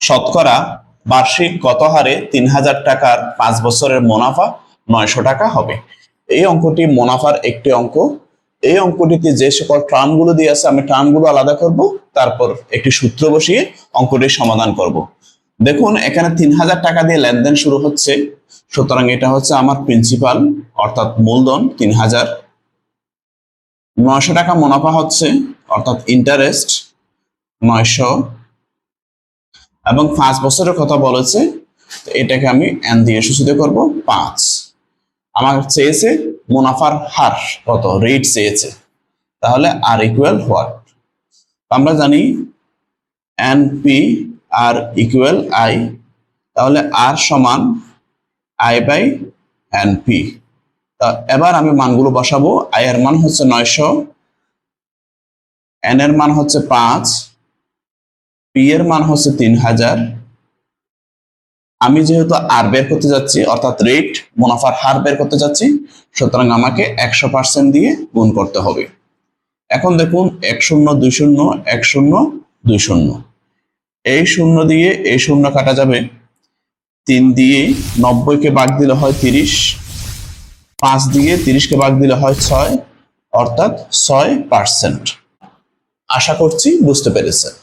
শতকরা বার্ষিক কত হারে তিন হাজার টাকার পাঁচ বছরের মুনাফা নয়শো টাকা হবে? এই অঙ্কটি মুনাফার একটি অঙ্ক। এই অঙ্কটিতে যে সকল টার্মগুলো দিয়ে আছে, আমি টার্মগুলো আলাদা করব, তারপর একটি সূত্র বসিয়ে অঙ্কটির সমাধান করব। দেখুন, এখানে তিন হাজার টাকা দিয়ে লেনদেন শুরু হচ্ছে। সুতরাং এটা হচ্ছে আমার প্রিন্সিপাল অর্থাৎ মূলধন, তিন হাজার। নয়শো টাকা মুনাফা হচ্ছে, অর্থাৎ ইন্টারেস্ট নয়শো। এবং পাঁচ বছরের কথা বলেছে, তো এটাকে আমি এন দিয়ে সূচিত করব পাঁচ। আমার চেয়েছে মুনাফার হার কত? রেট চেয়েছে। তাহলে আর ইকুয়াল হোয়াট আমরা জানি N P R equal I তাহলে আর সমান আই বাই এন পি এবার আমি মানগুলো বসাবো আই এর মান হচ্ছে নয়শো এন এর মান হচ্ছে পাঁচ পি এর মান হচ্ছে তিন হাজার আমি যেহেতু আর বের করতে যাচ্ছি, অর্থাৎ রেট মুনাফার হার বের করতে যাচ্ছি, সুতরাং আমাকে একশো পার্সেন্ট দিয়ে গুণ করতে হবে। এখন দেখুন, এক শূন্য, দুই শূন্য, এক শূন্য, দুই শূন্য। এই শূন্য দিয়ে এই শূন্য কাটা যাবে। তিন দিয়ে নব্বইকে বাদ দিলে হয় তিরিশ, পাঁচ দিয়ে তিরিশকে ভাগ দিলে হয় ছয়, অর্থাৎ ছয় পার্সেন্ট আশা করছি বুঝতে পেরেছেন।